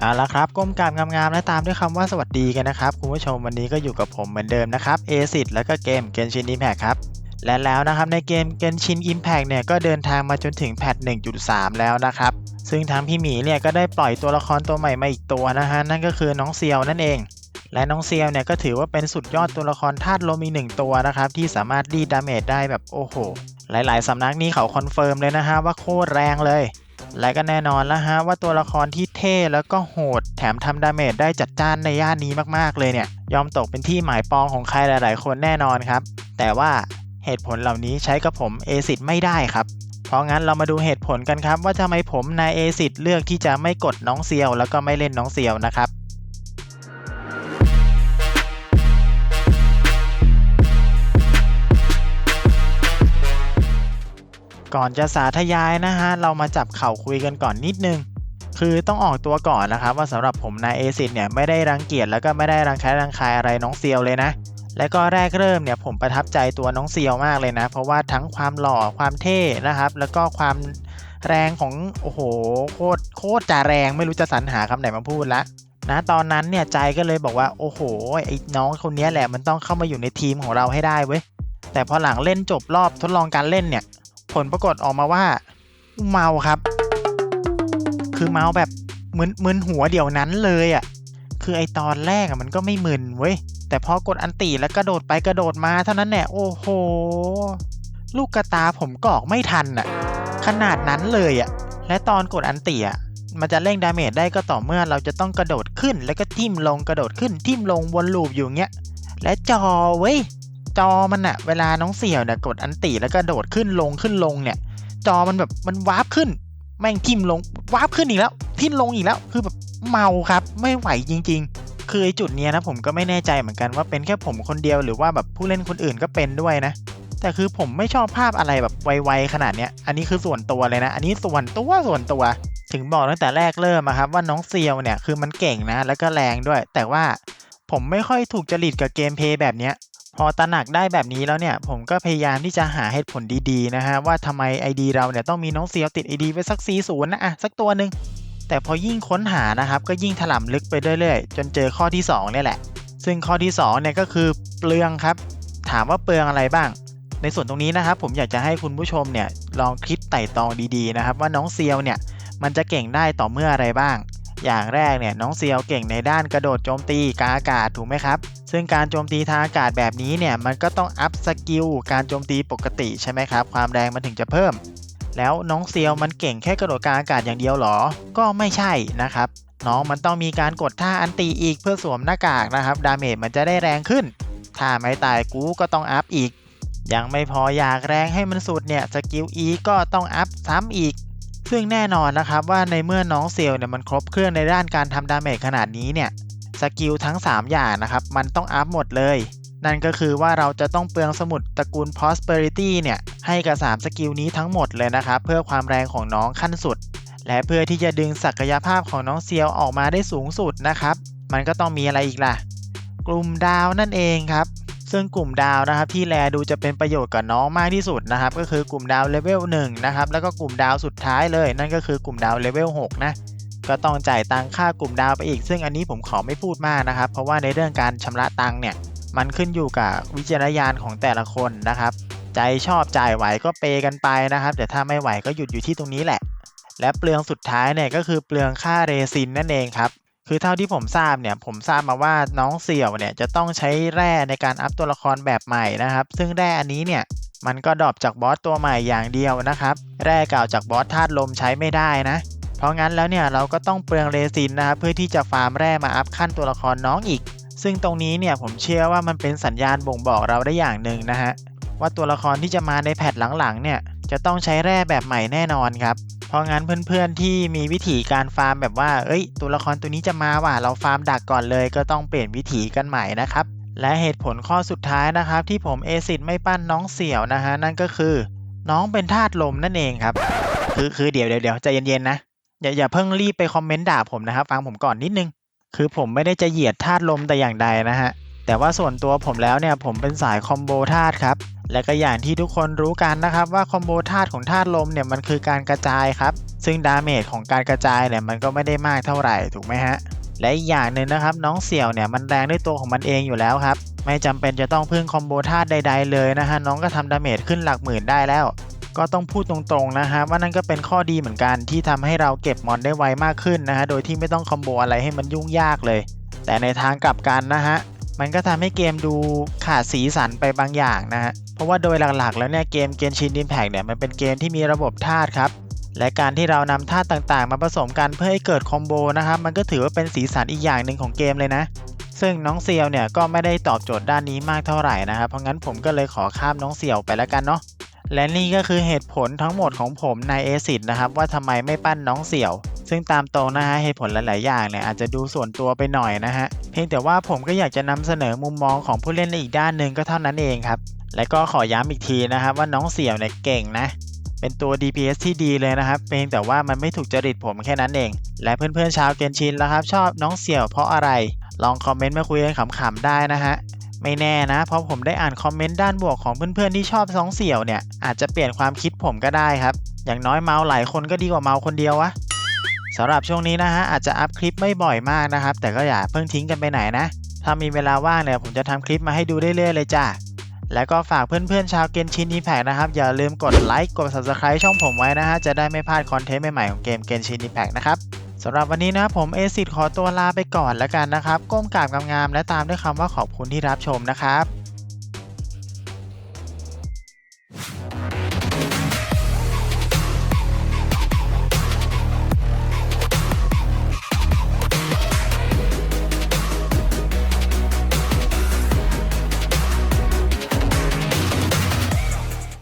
เอาละครับก้มกราบงามๆและตามด้วยคำว่าสวัสดีกันนะครับ คุณผู้ชมวันนี้ก็อยู่กับผมเหมือนเดิมนะครับเอซิดแล้วก็เกม Genshin Impact ครับและแล้วนะครับในเกม Genshin Impact เนี่ยก็เดินทางมาจนถึงแพท 1.3 แล้วนะครับ ซึ่งทางพี่หมีเนี่ยก็ได้ปล่อยตัวละครตัวใหม่มาอีกตัวนะฮะนั่นก็คือน้องเซียวนั่นเอง และน้องเซียวเนี่ยก็ถือว่าเป็นสุดยอดตัวละครธาตุลมอีกหนึ่งตัวนะครับที่สามารถดีดดาเมจได้แบบโอ้โห หลายๆสำนักนี่เขาคอนเฟิร์มเลยนะฮะว่าโคตรแรงเลย และก็แน่นอนแล้วฮะว่าตัวละครที่เท่แล้วก็โหด แถมทำดาเมจได้จัดจ้านในย่านนี้มากๆเลยเนี่ย ยอมตกเป็นที่หมายปองของใครหลาย ๆ คนแน่นอนครับ แต่ว่าเหตุผลเหล่านี้ใช้กับผมเอซิดไม่ได้ครับ เพราะงั้นเรามาดูเหตุผลกันครับ ว่าทำไมผมนายเอซิดเลือกที่จะไม่กดน้องเซียว แล้วก็ไม่เล่นน้องเซียวนะครับ ก่อนจะสาธยายนะฮะ เรามาจับเข่าคุยกันก่อนนิดนึง คือต้องออกตัวก่อนนะครับ ว่าสำหรับผมนายเอซิดเนี่ยไม่ได้รังเกียจแล้วก็ไม่ได้รังแครังคายอะไรน้องเซียวเลยนะ และก็แรกเริ่มเนี่ยผมประทับใจตัวน้องเซียวมากเลยนะ เพราะว่าทั้งความหล่อความเท่นะครับ แล้วก็ความแรงของโอ้โหโคตรโคตรจะแรงไม่รู้จะสรรหาคำไหนมาพูดละนะตอนนั้นเนี่ยใจก็เลยบอกว่าโอ้โหไอ้น้องคนนี้แหละมันต้องเข้ามาอยู่ในทีมของเราให้ได้เว้ยแต่พอหลังเล่นจบรอบทดลองการเล่นเนี่ย ลปรากฏออกมาว่าเมาครับ คือเมาแบบมึนมึนหัวเดี๋ยวนั้นเลยอะ่ะ คือไอตอนแรกอะมันก็ไม่มึนเว้ย แต่พอกดอันตีแล้วกระโดดไปกระโดดมาเท่านั้นแหละโอ้โห ลูกกระตาผมกอกไม่ทันอะ่ะ ขนาดนั้นเลยอะ่ะ และตอนกดอันตีอะมันจะเร่งดาเมจได้ก็ต่อเมื่อเราจะต้องกระโดดขึ้นแล้วก็ทิ่มลงกระโดดขึ้นทิ่มลงวนลูปอยู่เงี้ย และจอเว้ย จอมันอะเวลาน้องเสี่ยวเนี่ยกดอันติแล้วก็โดดขึ้นลงขึ้นลงเนี่ย จอมันแบบมันวาร์ปขึ้น แม่งทิมลงวาร์ปขึ้นอีกแล้ว ทิมลงอีกแล้วคือแบบเมาครับ ไม่ไหวจริง ๆ คือไอจุดเนี้ยนะผมก็ไม่แน่ใจเหมือนกันว่าเป็นแค่ผมคนเดียวหรือว่าแบบผู้เล่นคนอื่นก็เป็นด้วยนะ แต่คือผมไม่ชอบภาพอะไรแบบไวๆขนาดเนี้ยอันนี้คือส่วนตัวเลยนะ อันนี้ส่วนตัวส่วนตัว ถึงบอกตั้งแต่แรกเริ่มอะครับว่าน้องเซียวเนี่ยคือมันเก่งนะ แล้วก็แรงด้วย แต่ว่าผมไม่ค่อยถูกจริตกับเกมเพย์แบบเนี้ย พอตระหนักได้แบบนี้แล้วเนี่ย ผมก็พยายามที่จะหาเหตุผลดีๆนะฮะ ว่าทำไม ID เราเนี่ยต้องมีน้องเซียวติด ID ไว้สัก 40 นะอะ สักตัวหนึ่งแต่พอยิ่งค้นหานะครับ ก็ยิ่งถล่ำลึกไปเรื่อยๆ จนเจอข้อที่2เนี่ยแหละ ซึ่งข้อที่2เนี่ยก็คือเปลืองครับ ถามว่าเปลืองอะไรบ้าง ในส่วนตรงนี้นะครับผมอยากจะให้คุณผู้ชมเนี่ยลองคิดไต่ตองดีๆนะครับว่าน้องเซียวเนี่ยมันจะเก่งได้ต่อเมื่ออะไรบ้าง อย่างแรกเนี่ยน้องเซียวเก่งในด้านกระโดดโจมตีกางอากาศถูกไหมครับ ซึ่งการโจมตีทางอากาศแบบนี้เนี่ยมันก็ต้องอัพสกิลการโจมตีปกติใช่ไหมครับ ความแรงมันถึงจะเพิ่ม แล้วน้องเซียวมันเก่งแค่กระโดดกางอากาศอย่างเดียวหรอ ก็ไม่ใช่นะครับ น้องมันต้องมีการกดท่าอันตีอีกเพื่อสวมหน้ากากนะครับดาเมจมันจะได้แรงขึ้น ถ้าไม่ตายกูก็ต้องอัพอีกยังไม่พออยากแรงให้มันสุดเนี่ยสกิล E ก็ต้องอัพซ้ำอีก ซึ่งแน่นอนนะครับว่าในเมื่อน้องเซลล์เนี่ยมันครบเครื่องในด้านการทำดาเมจขนาดนี้เนี่ยสกิลทั้ง 3 อย่างนะครับ มันต้องอัพหมดเลย นั่นก็คือว่าเราจะต้องเปลืองสมุดตระกูล prosperity เนี่ยให้กับ 3 สกิลนี้ทั้งหมดเลยนะครับ เพื่อความแรงของน้องขั้นสุด และเพื่อที่จะดึงศักยภาพของน้องเซียวออกมาได้สูงสุดนะครับ มันก็ต้องมีอะไรอีกล่ะ กลุ่มดาวนั่นเองครับ ซึ่งกลุ่มดาวนะครับที่แลดูจะเป็นประโยชน์กับน้องมากที่สุดนะครับก็คือกลุ่มดาวเลเวล1นะครับแล้วก็กลุ่มดาวสุดท้ายเลย นั่นก็คือกลุ่มดาวเลเวล6นะก็ต้องจ่ายตังค่ากลุ่มดาวไปอีก ซึ่งอันนี้ผมขอไม่พูดมากนะครับ เพราะว่าในเรื่องการชำระตังเนี่ยมันขึ้นอยู่กับวิจารณญาณของแต่ละคนนะครับ ใจชอบจ่ายไหวก็เปย์กันไปนะครับแต่ถ้าไม่ไหวก็หยุดอยู่ที่ตรงนี้แหละ และเปลืองสุดท้ายเนี่ยก็คือเปลืองค่าเรซินนั่นเองครับ คือเท่าที่ผมทราบเนี่ยผมทราบมาว่าน้องเสี่ยวเนี่ยจะต้องใช้แร่ในการอัพตัวละครแบบใหม่นะครับ ซึ่งแร่อันนี้เนี่ยมันก็ดรอปจากบอสตัวใหม่อย่างเดียวนะครับ แร่เก่าจากบอสธาตุลมใช้ไม่ได้นะ เพราะงั้นแล้วเนี่ยเราก็ต้องเปลืองเรซินนะครับเพื่อที่จะฟาร์มแร่มาอัพขั้นตัวละครน้องอีก ซึ่งตรงนี้เนี่ยผมเชื่อว่ามันเป็นสัญญาณบ่งบอกเราได้อย่างหนึ่งนะฮะว่าตัวละครที่จะมาในแพทหลังๆเนี่ยจะต้องใช้แร่แบบใหม่แน่นอนครับ เพราะงั้นเพื่อนๆที่มีวิธีการฟาร์มแบบว่า เอ้ย ตัวละครตัวนี้จะมาว่ะ เราฟาร์มดักก่อนเลย ก็ต้องเปลี่ยนวิธีกันใหม่นะครับ และเหตุผลข้อสุดท้ายนะครับ ที่ผมเอซิดไม่ปั้นน้องเสี่ยวนะฮะ นั่นก็คือ น้องเป็นธาตุลมนั่นเองครับ คือคือเดี๋ยวเดี๋ยวเดี๋ยวใจเย็นๆนะ อย่าอย่าเพิ่งรีบไปคอมเมนต์ด่าผมนะครับ ฟังผมก่อนนิดนึง คือผมไม่ได้จะเหยียดธาตุลมแต่อย่างใดนะฮะ แต่ว่าส่วนตัวผมแล้วเนี่ยผมเป็นสายคอมโบธาตุครับ และก็อย่างที่ทุกคนรู้กันนะครับว่าคอมโบธาตุของธาตุลมเนี่ยมันคือการกระจายครับ ซึ่งดาเมจของการกระจายเนี่ยมันก็ไม่ได้มากเท่าไหร่ถูกไหมฮะ และอีกอย่างหนึ่งนะครับน้องเสี่ยวเนี่ยมันแรงด้วยตัวของมันเองอยู่แล้วครับ ไม่จำเป็นจะต้องพึ่งคอมโบธาตุใด ๆ เลยนะฮะน้องก็ทำดาเมจขึ้นหลักหมื่นได้แล้ว ก็ต้องพูดตรงๆนะฮะว่านั่นก็เป็นข้อดีเหมือนกันที่ทำให้เราเก็บมอนได้ไวมากขึ้นนะฮะโดยที่ไม่ต้องคอมโบอะไรให้มันยุ่งยากเลย แต่ในทางกลับกันนะฮะมันก็ทำให้เกมดูขาดสีสันไปบางอย่างนะฮะ เพราะว่าโดยหลักๆ แล้วเนี่ยเกมเกนชินดินแพกเนี่ยมันเป็นเกมที่มีระบบธาตุครับ และการที่เรานำธาตุต่างๆ มาผสมกันเพื่อให้เกิดคอมโบนะครับมันก็ถือว่าเป็นสีสันอีกอย่างหนึ่งของเกมเลยนะ ซึ่งน้องเซียวเนี่ยก็ไม่ได้ตอบโจทย์ด้านนี้มากเท่าไหร่นะครับเพราะงั้นผมก็เลยขอข้ามน้องเซียวไปแล้วกันเนาะและนี่ก็คือเหตุผลทั้งหมดของผมในเอซิดนะครับว่าทำไมไม่ปั้นน้องเสี่ยว ซึ่งตามตรงนะฮะเหตุผลหลาย ๆ อย่างเนี่ยอาจจะดูส่วนตัวไปหน่อยนะฮะเพียงแต่ว่าผมก็อยากจะนำเสนอมุมมองของผู้เล่นในอีกด้านหนึ่งก็เท่านั้นเองครับ และก็ขอย้ำอีกทีนะครับว่าน้องเสี่ยวเนี่ยเก่งนะ เป็นตัว DPS ที่ดีเลยนะครับ เพียงแต่ว่ามันไม่ถูกจริตผมแค่นั้นเอง และเพื่อนๆชาวเกนชินแล้วครับ ชอบน้องเสี่ยวเพราะอะไร ลองคอมเมนต์มาคุยกันขำๆได้นะฮะไม่แน่นะ เพราะผมได้อ่านคอมเมนต์ด้านบวกของเพื่อนๆที่ชอบน้องเสี่ยวเนี่ย อาจจะเปลี่ยนความคิดผมก็ได้ครับ อย่างน้อยเมาหลายคนก็ดีกว่าเมาคนเดียววะสำหรับช่วงนี้นะฮะอาจจะอัพคลิปไม่บ่อยมากนะครับ แต่ก็อย่าเพิ่งทิ้งกันไปไหนนะ ถ้ามีเวลาว่างเนี่ยผมจะทำคลิปมาให้ดูเรื่อยๆเลยจ้า แล้วก็ฝากเพื่อนๆชาวเกนชินอีแพกนะครับ อย่าลืมกดไลค์กด Subscribe ช่องผมไว้นะฮะ จะได้ไม่พลาดคอนเทนต์ใหม่ๆของเกมเกนชินอีแพกนะครับสำหรับวันนี้นะผมเอซิดขอตัวลาไปก่อนแล้วกันนะครับ ก้มกราบงามๆและตามด้วยคำว่าขอบคุณที่รับชมนะครับ